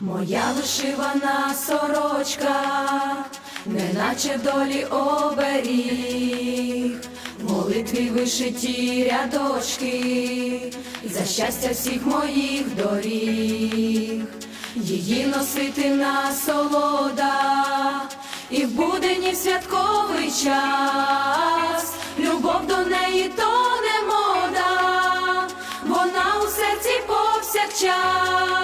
Моя вишивана сорочка, неначе долі оберіг, молитві вишиті рядочки, за щастя всіх моїх доріг, її носити насолода, і в будені святковий час, любов до неї то не мода, вона у серці повсякчас,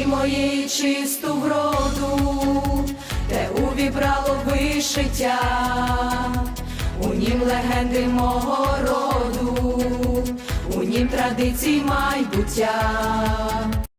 землі моєї чисту вроду, те увібрало вишиття, у нім легенди мого роду, у нім традицій майбуття.